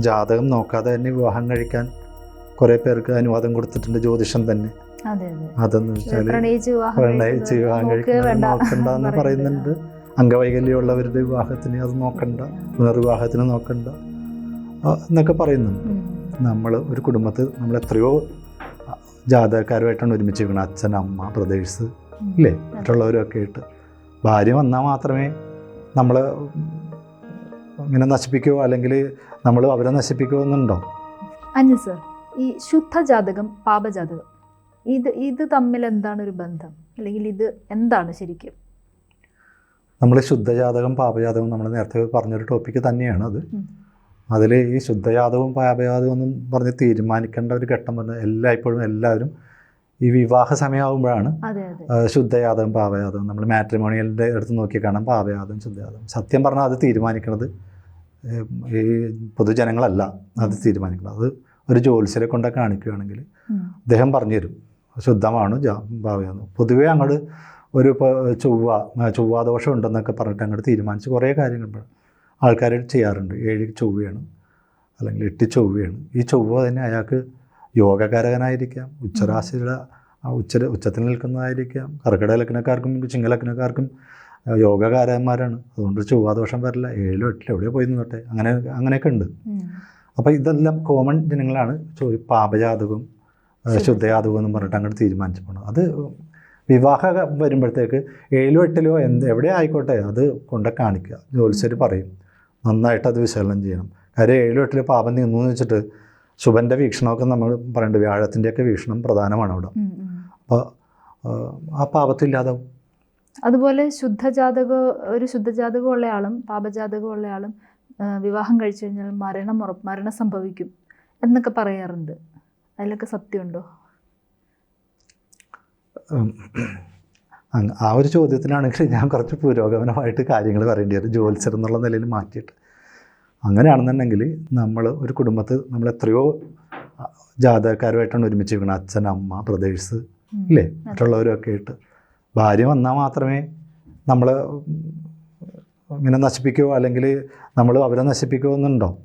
ജാതകം നോക്കാതെ തന്നെ വിവാഹം കഴിക്കാൻ കുറേ പേർക്ക് അനുവാദം കൊടുത്തിട്ടുണ്ട് ജ്യോതിഷം തന്നെ. അതെ അതെ. അതെന്ന് വെച്ചാൽ പ്രണയിച്ച് വിവാഹം വേണ്ട നോക്കണ്ട എന്ന് പറയുന്നുണ്ട്. അംഗവൈകല്യമുള്ളവരുടെ വിവാഹത്തിന് അത് നോക്കണ്ട. പുനർവിവാഹത്തിന് നോക്കണ്ട. എന്നൊക്കെ പറയുന്നുണ്ട്. നമ്മൾ ഒരു കുടുംബത്തിൽ നമ്മൾ എത്രയോ ജാതകക്കാരുമായിട്ടാണ് ഒരുമിച്ച് വീണത് അച്ഛൻ അമ്മ ബ്രദേഴ്സ്. ഇല്ലേ? മറ്റുള്ളവരൊക്കെ ആയിട്ട്. ഭാര്യ വന്നാൽ മാത്രമേ നമ്മൾ ഇങ്ങനെ നശിപ്പിക്കുകയോ അല്ലെങ്കിൽ നമ്മൾ അവരെ നശിപ്പിക്കുന്നുണ്ടോ അനിൽ സർ ഈ ശുദ്ധജാതകം പാപജാതകം ഇത് ഇത് തമ്മിൽ എന്താണ് ഒരു ബന്ധം? അല്ലെങ്കിൽ ഇത് എന്താണ് ശരിക്കും? നമ്മൾ ശുദ്ധജാതകം പാപജാതകം നമ്മൾ നേരത്തെ പറഞ്ഞൊരു ടോപ്പിക്ക് തന്നെയാണ് അത്. അതിൽ ഈ ശുദ്ധജാതകവും പാപജാതകവും ഒന്നും പറഞ്ഞ് തീരുമാനിക്കേണ്ട ഒരു ഘട്ടം പറഞ്ഞാൽ എല്ലായ്പ്പോഴും എല്ലാവരും ഈ വിവാഹ സമയമാകുമ്പോഴാണ് ശുദ്ധജാതകം പാപജാതകം. നമ്മൾ മാട്രിമോണിയലിന്റെ അടുത്ത് നോക്കി കാണാം പാപജാതകം ശുദ്ധജാതകം. സത്യം പറഞ്ഞാൽ അത് തീരുമാനിക്കുന്നത് ഈ പൊതുജനങ്ങളല്ല അത് തീരുമാനിക്കുന്നത്. അത് ഒരു ജ്യോത്സ്യരെ കൊണ്ട് കാണിക്കുകയാണെങ്കിൽ അദ്ദേഹം പറഞ്ഞു തരും ശുദ്ധമാണ് ജാ പൊതുവെ പൊതുവേ അങ്ങോട്ട് ഒരു ഇപ്പോൾ ചൊവ്വ ചൊവ്വാദോഷം ഉണ്ടെന്നൊക്കെ പറഞ്ഞിട്ട് അങ്ങോട്ട് തീരുമാനിച്ച് കുറേ കാര്യങ്ങൾ ആൾക്കാർ ചെയ്യാറുണ്ട്. ഏഴ് ചൊവ്വയാണ് അല്ലെങ്കിൽ എട്ട് ചൊവ്വയാണ്. ഈ ചൊവ്വ തന്നെ അയാൾക്ക് യോഗകാരകനായിരിക്കാം ഉച്ചരാശിയുടെ ഉച്ച ഉച്ചത്തിൽ നിൽക്കുന്നതായിരിക്കാം കർക്കിടക ലഗ്നക്കാർക്കും ചിങ്ങലഗ്നക്കാർക്കും യോഗകാരന്മാരാണ്. അതുകൊണ്ട് ചൊവ്വാദോഷം വരില്ല. ഏഴിലോ എട്ടിലോ എവിടെയോ പോയി നിന്നോട്ടെ. അങ്ങനെ അങ്ങനെയൊക്കെ ഉണ്ട്. അപ്പോൾ ഇതെല്ലാം കോമൺ ജനങ്ങളാണ് ആ, ശരി. എന്ന് പറഞ്ഞിട്ട് അങ്ങോട്ട് തീരുമാനിച്ചു പോകണം അത് വിവാഹ വരുമ്പോഴത്തേക്ക് ഏഴിലോ എട്ടിലോ എന്ത് എവിടെ ആയിക്കോട്ടെ അത് കൊണ്ട് കാണിക്കുക ജ്യോത്സ്യർ പറയും നന്നായിട്ട് അത് വിശകലനം ചെയ്യണം. കാര്യം ഏഴിലോ എട്ടിലോ പാപം നിന്നു എന്ന് വെച്ചിട്ട് ശുഭന്റെ വീക്ഷണമൊക്കെ നമ്മൾ പറയേണ്ടത് വ്യാഴത്തിന്റെയൊക്കെ വീക്ഷണം പ്രധാനമാണ് അവിടെ. അപ്പോൾ ആ പാപത്തില്ലാതാവും. അതുപോലെ ശുദ്ധജാതക ഒരു ശുദ്ധജാതകം ഉള്ള ആളും പാപജാതകം ഉള്ള ആളും വിവാഹം കഴിച്ചു കഴിഞ്ഞാൽ മരണം ഉറപ്പ് മരണം സംഭവിക്കും എന്നൊക്കെ പറയാറുണ്ട്. അതിലൊക്കെ സത്യമുണ്ടോ. ആ ഒരു ചോദ്യത്തിനാണെങ്കിൽ ഞാൻ കുറച്ച് പുരോഗമനമായിട്ട് കാര്യങ്ങൾ പറയേണ്ടി വരും. ജ്യോത്സ്യർ എന്നുള്ള നിലയിൽ മാറ്റിയിട്ട്. അങ്ങനെയാണെന്നുണ്ടെങ്കിൽ നമ്മൾ ഒരു കുടുംബത്തിൽ നമ്മൾ എത്രയോ ജാതകക്കാരുമായിട്ടാണ് ഒരുമിച്ച് വീണത് അച്ഛൻ അമ്മ ബ്രദേഴ്സ്. ഇല്ലേ? മറ്റുള്ളവരൊക്കെ ആയിട്ട്. ഭാര്യ വന്നാൽ മാത്രമേ നമ്മൾ ഇങ്ങനെ നശിപ്പിക്കുമോ അല്ലെങ്കിൽ നമ്മൾ അവരെ നശിപ്പിക്കുമോ എന്നുണ്ടോ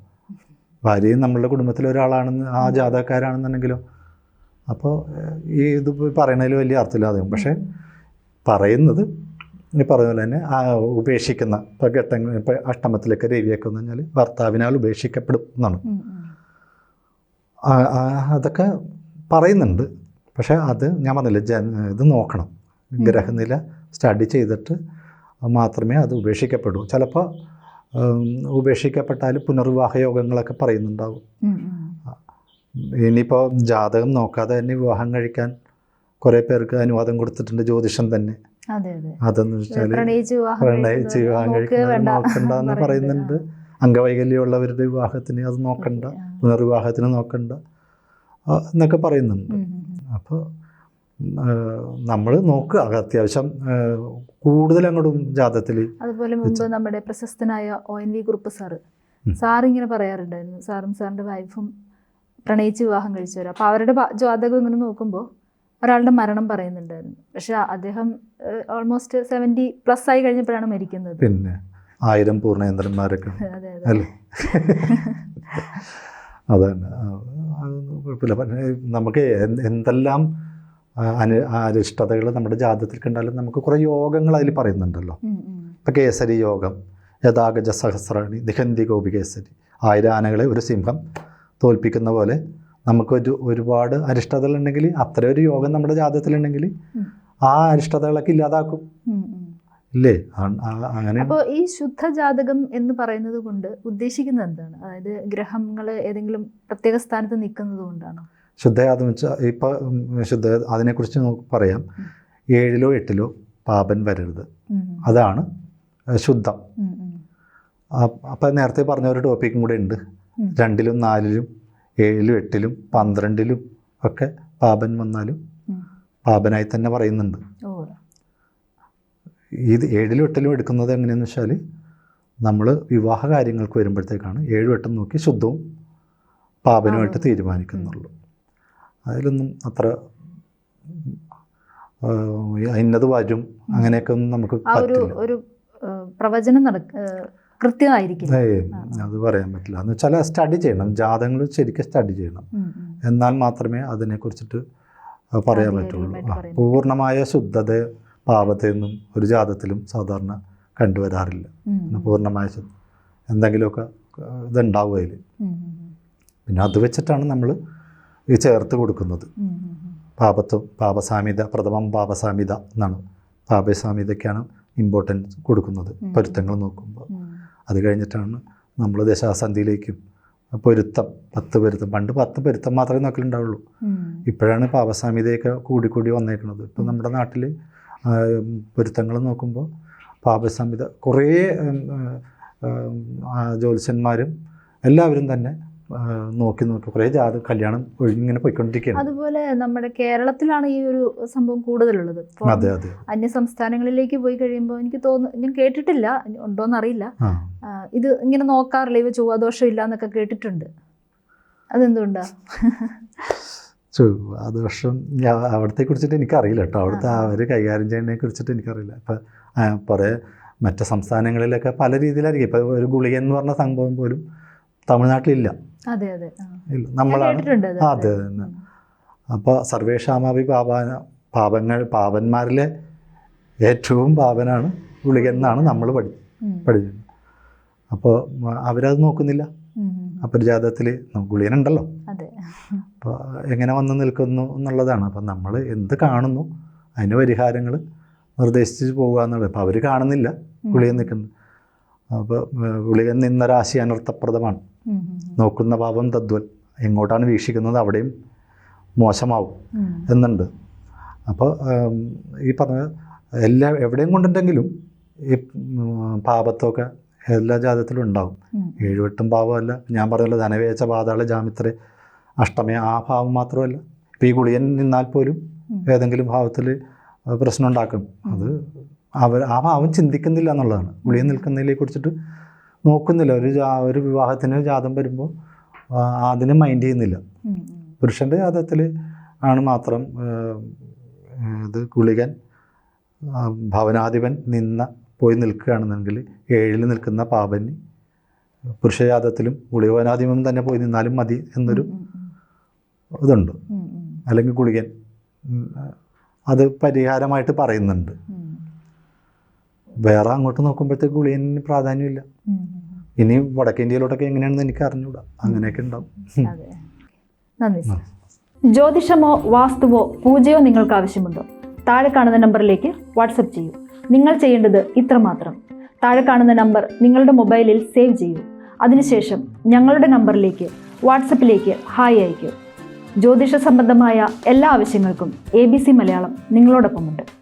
ഭാര്യയും നമ്മളുടെ കുടുംബത്തിലെ ഒരാളാണെന്ന് ആ ജാതക്കാരാണെന്നുണ്ടെങ്കിലും അപ്പോൾ ഈ ഇത് പറയണതിൽ വലിയ അർത്ഥമില്ലാതെ പക്ഷേ പറയുന്നത് ഈ പറഞ്ഞ പോലെ തന്നെ ആ ഉപേക്ഷിക്കുന്ന ഇപ്പോൾ ഘട്ടങ്ങൾ ഇപ്പോൾ അഷ്ടമത്തിലൊക്കെ രവിയൊക്കെ എന്ന് പറഞ്ഞാൽ ഭർത്താവിനാൽ ഉപേക്ഷിക്കപ്പെടും എന്നാണ്. അതൊക്കെ പറയുന്നുണ്ട്. പക്ഷേ അത് ഞാൻ പറഞ്ഞില്ല ജന ഇത് നോക്കണം. ഗ്രഹനില സ്റ്റഡി ചെയ്തിട്ട് മാത്രമേ അത് ഉപേക്ഷിക്കപ്പെടൂ ചിലപ്പോൾ ഉപേക്ഷിക്കപ്പെട്ടാൽ പുനർവിവാഹ യോഗങ്ങളൊക്കെ പറയുന്നുണ്ടാവും. ഇനിയിപ്പോൾ ജാതകം നോക്കാതെ തന്നെ വിവാഹം കഴിക്കാൻ കുറേ പേർക്ക് അനുവാദം കൊടുത്തിട്ടുണ്ട് ജ്യോതിഷം തന്നെ. അതെ അതെ. അതെന്ന് വെച്ചാൽ പ്രണയിച്ച് വിവാഹം വേണ്ട നോക്കണ്ട എന്ന് പറയുന്നുണ്ട്. അംഗവൈകല്യമുള്ളവരുടെ വിവാഹത്തിന് അത് നോക്കണ്ട. പുനർവിവാഹത്തിന് നോക്കണ്ട. എന്നൊക്കെ പറയുന്നുണ്ട്. അപ്പോൾ നമ്മൾ നോക്കുക അത് അത്യാവശ്യം കൂടുതൽ അങ്ങോട്ടും ജാതത്തിൽ അതുപോലെ മുമ്പ് നമ്മുടെ പ്രശസ്തനായ O N V Kurup sir. Sir ഇങ്ങനെ പറയാറുണ്ടായിരുന്നു. സാറും സാറിന്റെ വൈഫും പ്രണയിച്ച് വിവാഹം കഴിച്ചവർ അപ്പോൾ അവരുടെ ജാതകം ഇങ്ങനെ നോക്കുമ്പോൾ ഒരാളുടെ മരണം പറയുന്നുണ്ടായിരുന്നു. പക്ഷെ അദ്ദേഹം ഓൾമോസ്റ്റ് സെവന്റി പ്ലസ് ആയി കഴിഞ്ഞപ്പോഴാണ് മരിക്കുന്നത്. പിന്നെ ആയിരം പൂർണേന്ദ്രന്മാരൊക്കെ അല്ലേ? അതന്നെ. കുഴപ്പമില്ല. നമുക്ക് എന്തെല്ലാം അനു അരിഷ്ടതകൾ നമ്മുടെ ജാതത്തിൽ കണ്ടാലും നമുക്ക് കുറേ യോഗങ്ങൾ അതിൽ പറയുന്നുണ്ടല്ലോ. ഇപ്പം കേസരി യോഗം യഥാഗജ സഹസ്രാണി നിഖന്തി ഗോപി കേസരി ആയിരം ആനകളെ ഒരു സിംഹം തോൽപ്പിക്കുന്ന പോലെ നമുക്കൊരു ഒരുപാട് അരിഷ്ടതകളുണ്ടെങ്കിൽ അത്ര ഒരു യോഗം നമ്മുടെ ജാതത്തിലുണ്ടെങ്കിൽ. ആ അരിഷ്ടതകളൊക്കെ ഇല്ലാതാക്കും. ഇല്ലേ അങ്ങനെ അപ്പോൾ ഈ ശുദ്ധജാതകം എന്ന് പറയുന്നത് കൊണ്ട് ഉദ്ദേശിക്കുന്നത് എന്താണ് അതായത് ഗ്രഹങ്ങൾ ഏതെങ്കിലും പ്രത്യേക സ്ഥാനത്ത് നിൽക്കുന്നത് കൊണ്ടാണോ ശുദ്ധജാതം വെച്ചാൽ ഇപ്പം ശുദ്ധ അതിനെക്കുറിച്ച് നമുക്ക് പറയാം. ഏഴിലോ എട്ടിലോ പാപൻ വരരുത് അതാണ് ശുദ്ധം. അപ്പം നേരത്തെ പറഞ്ഞ ഒരു ടോപ്പിക്കും കൂടെ ഉണ്ട്. രണ്ടിലും നാലിലും ഏഴിലും എട്ടിലും പന്ത്രണ്ടിലും ഒക്കെ പാപൻ വന്നാലും പാപനായി തന്നെ പറയുന്നുണ്ട് ഇത് ഏഴിലും എട്ടിലും എടുക്കുന്നത് എങ്ങനെയെന്ന് വെച്ചാൽ നമ്മൾ വിവാഹ കാര്യങ്ങൾക്ക് വരുമ്പോഴത്തേക്കാണ് ഏഴും എട്ടും നോക്കി ശുദ്ധവും പാപനുമായിട്ട്. തീരുമാനിക്കുന്നുള്ളൂ അതിലൊന്നും അത്ര ഇന്നത് വരും അങ്ങനെയൊക്കെ ഒന്നും നമുക്ക് ഒരു പ്രവചനം നടക്ക കൃത്യമായിരിക്കും അത് പറയാൻ പറ്റില്ല. എന്ന് വെച്ചാൽ സ്റ്റഡി ചെയ്യണം. ജാതകങ്ങൾ ശരിക്കും സ്റ്റഡി ചെയ്യണം. എന്നാൽ മാത്രമേ അതിനെക്കുറിച്ചിട്ട് പറയാൻ പറ്റുള്ളൂ. പൂർണമായ ശുദ്ധത പാപത്തെയൊന്നും ഒരു ജാതത്തിലും സാധാരണ കണ്ടുവരാറില്ല. പൂർണമായ എന്തെങ്കിലുമൊക്കെ ഇതുണ്ടാവും അതിൽ. പിന്നെ അത് വെച്ചിട്ടാണ് നമ്മൾ ഈ ചേർത്ത് കൊടുക്കുന്നത്. പാപത്വം പാപസാമ്യത പ്രഥമം പാപസാമ്യത എന്നാണ്. പാപസാമ്യതയ്ക്കാണ് ഇമ്പോർട്ടൻസ് കൊടുക്കുന്നത്. പൊരുത്തങ്ങൾ നോക്കുമ്പോൾ. അത് കഴിഞ്ഞിട്ടാണ് നമ്മൾ ദശാസന്ധിയിലേക്കും പൊരുത്തം പത്ത് പൊരുത്തം പണ്ട് പത്ത് പൊരുത്തം മാത്രമേ നോക്കലുണ്ടാവുള്ളൂ ഇപ്പോഴാണ് പാപസാമ്യതയൊക്കെ കൂടിക്കൂടി കൂടി വന്നേക്കുന്നത് ഇപ്പം നമ്മുടെ നാട്ടിൽ പൊരുത്തങ്ങൾ നോക്കുമ്പോൾ പാപസാമ്യത കുറേ ജ്യോത്സ്യന്മാരും എല്ലാവരും തന്നെ നോക്കി നോക്കി കുറേ ജാത കല്യാണം ഒഴിഞ്ഞിങ്ങനെ പോയിക്കൊണ്ടിരിക്കുകയാണ് അതുപോലെ നമ്മുടെ കേരളത്തിലാണ് ഈ ഒരു സംഭവം കൂടുതലുള്ളത്. അതെ അതെ. അന്യ സംസ്ഥാനങ്ങളിലേക്ക് പോയി കഴിയുമ്പോൾ എനിക്ക് തോന്നുന്നു ഞാൻ കേട്ടിട്ടില്ല. ഉണ്ടോന്ന് അറിയില്ല ഇത് ഇങ്ങനെ നോക്കാറില്ല. ഇവ ചൊവ്വാദോഷം ഇല്ല എന്നൊക്കെ കേട്ടിട്ടുണ്ട്. അതെന്തുകൊണ്ടാ? ചൊവ്വാദോഷം ഞാൻ അവിടത്തെ കുറിച്ചിട്ട് എനിക്കറിയില്ല കേട്ടോ. അവിടുത്തെ. അവർ കൈകാര്യം ചെയ്യുന്നതിനെ കുറിച്ചിട്ട് എനിക്കറിയില്ല. ഇപ്പം കുറേ മറ്റ് സംസ്ഥാനങ്ങളിലൊക്കെ പല രീതിയിലായിരിക്കും. ഇപ്പം ഒരു ഗുളിക എന്ന് പറഞ്ഞ സംഭവം പോലും തമിഴ്നാട്ടിലില്ല. അതെ അതെ. നമ്മളാണ്. അതെ. തന്നെ അപ്പോൾ സർവേഷാമാവി പാപാന പാപങ്ങൾ പാപന്മാരിലെ ഏറ്റവും പാപനാണ് ഗുളിക എന്നാണ് നമ്മൾ പഠി പഠിച്ചത് അപ്പോൾ അവരത് നോക്കുന്നില്ല. ഒരു ഗുളികനുണ്ടല്ലോ. അപ്പോൾ എങ്ങനെ വന്ന് നിൽക്കുന്നു എന്നുള്ളതാണ്. അപ്പം നമ്മൾ എന്ത് കാണുന്നു അതിന് പരിഹാരങ്ങൾ നിർദ്ദേശിച്ച് പോകുക എന്നുള്ളത് അപ്പോൾ അവർ കാണുന്നില്ല ഗുളികൻ നിൽക്കുന്നത്. അപ്പോൾ ഗുളികൻ നിന്ന രാശി അനർത്ഥപ്രദമാണ്. നോക്കുന്ന പാപം തദ്വൽ. എങ്ങോട്ടാണ് വീക്ഷിക്കുന്നത് അവിടെയും മോശമാവും. എന്നുണ്ട്. അപ്പോൾ ഈ പറഞ്ഞ എല്ലാ എവിടെയും കൊണ്ടുണ്ടെങ്കിലും ഈ പാപത്തൊക്കെ എല്ലാ ജാതത്തിലും ഉണ്ടാവും. ഏഴുവെട്ടും ഭാവമല്ല ഞാൻ പറഞ്ഞല്ലോ ധനവേച്ച പാതാള ജാമിത്ര അഷ്ടമി ആ ഭാവം മാത്രമല്ല. ഇപ്പം ഈ ഗുളിയൻ നിന്നാൽ പോലും. ഏതെങ്കിലും ഭാവത്തിൽ പ്രശ്നം ഉണ്ടാക്കും. അത് അവർ അവ അവൻ ചിന്തിക്കുന്നില്ല എന്നുള്ളതാണ്. ഗുളിയൻ നിൽക്കുന്നതിനെ കുറിച്ചിട്ട് നോക്കുന്നില്ല. ഒരു ജാ ഒരു വിവാഹത്തിന് ജാതം വരുമ്പോൾ അതിനെ മൈൻഡ് ചെയ്യുന്നില്ല. പുരുഷന്റെ ജാതത്തിൽ ആണ് മാത്രം ഇത് ഗുളികൻ ഭവനാധിപൻ നിന്ന പോയി നിൽക്കുകയാണെന്നുണ്ടെങ്കിൽ ഏഴിൽ നിൽക്കുന്ന പാപന് പുരുഷജാതത്തിലും ഗുളികവനാധിപൻ തന്നെ പോയി നിന്നാലും മതി എന്നൊരു ഇതുണ്ട്. അല്ലെങ്കിൽ ഗുളികൻ അത് പരിഹാരമായിട്ട് പറയുന്നുണ്ട്. വേറെ അങ്ങോട്ട് നോക്കുമ്പോഴത്തേക്ക് ഗുളിയന് പ്രാധാന്യമില്ല. ഇനി വടക്കേ ഇന്ത്യയിലോട്ടൊക്കെ എങ്ങനെയാണെന്ന് എനിക്ക് അറിഞ്ഞൂടാ. അങ്ങനെയൊക്കെ ഉണ്ടാവും. ജ്യോതിഷമോ വാസ്തുവോ പൂജയോ നിങ്ങൾക്ക് ആവശ്യമുണ്ടോ? താഴെ കാണുന്ന നമ്പറിലേക്ക് വാട്സപ്പ് ചെയ്യൂ. നിങ്ങൾ ചെയ്യേണ്ടത് ഇത്രമാത്രം താഴെ കാണുന്ന നമ്പർ നിങ്ങളുടെ മൊബൈലിൽ സേവ് ചെയ്യൂ. അതിനുശേഷം ഞങ്ങളുടെ നമ്പറിലേക്ക് വാട്സപ്പിലേക്ക് ഹായ് അയയ്ക്കൂ. ജ്യോതിഷ സംബന്ധമായ എല്ലാ ആവശ്യങ്ങൾക്കും എ ബി സി മലയാളം നിങ്ങളോടൊപ്പമുണ്ട്.